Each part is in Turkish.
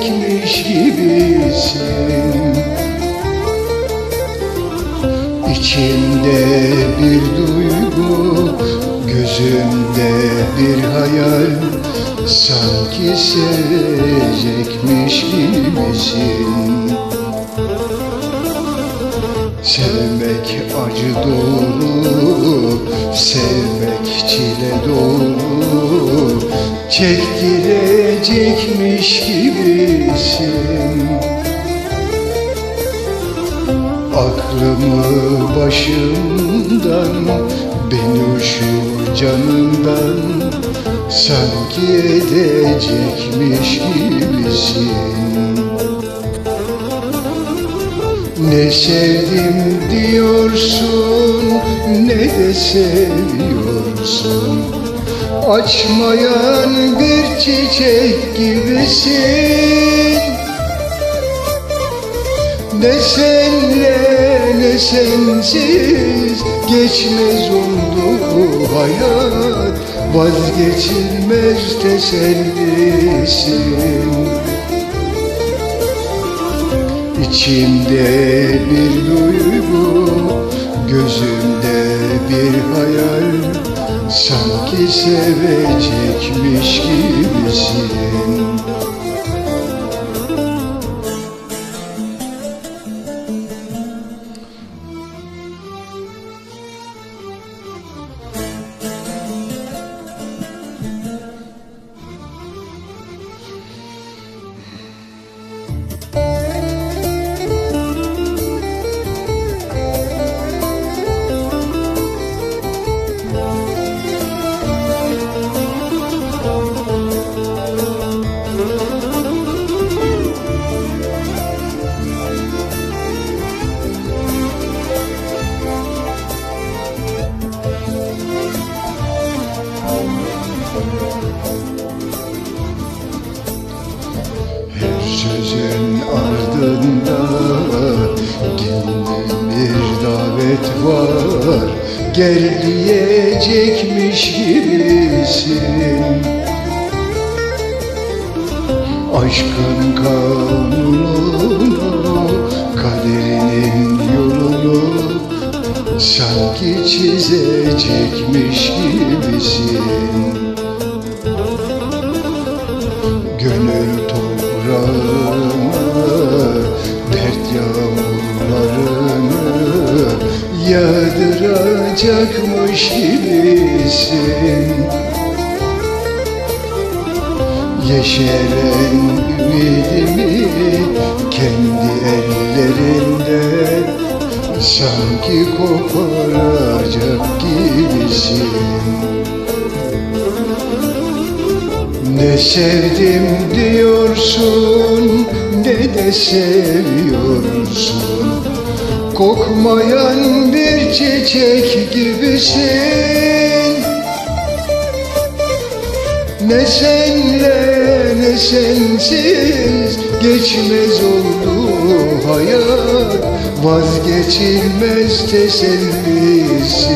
gelecekmiş gibisin. İçimde bir duygu, gözümde bir hayal. Sanki sevecekmiş gibisin. Sevmek acı dolu, sevmek çile dolu Çektirecekmiş gibisin. Aklımı başımdan, beni uçur canımdan Sanki edecekmiş gibisin. Ne sevdim diyorsun ne de seviyorsun Açmayan bir çiçek gibisin. Ne senle ne sensiz geçmez oldu hayat. Vazgeçilmez tesellisin. İçimde bir duygu, gözümde bir hayal sevecekmiş gibisin Her sözün ardında gizli bir davet var. Gel diyecekmiş gibisin. Aşkın kanunu, kaderinin yolunu Sanki çizecekmiş gibisin Gönül toprağına dert yağmurlarını Yağdıracakmış gibisin Yeşeren ümidimi kendi ellerinde Sanki koparacak gibisin Ne sevdim diyorsun ne de seviyorsun. Kokmayan bir çiçek gibisin. Ne senle ne sensiz geçmez oldu hayat. Vazgeçilmez tesellisin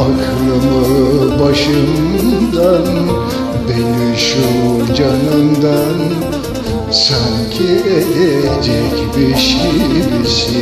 Aklımı başımdan Beni şu canımdan Sanki edecekmiş gibisin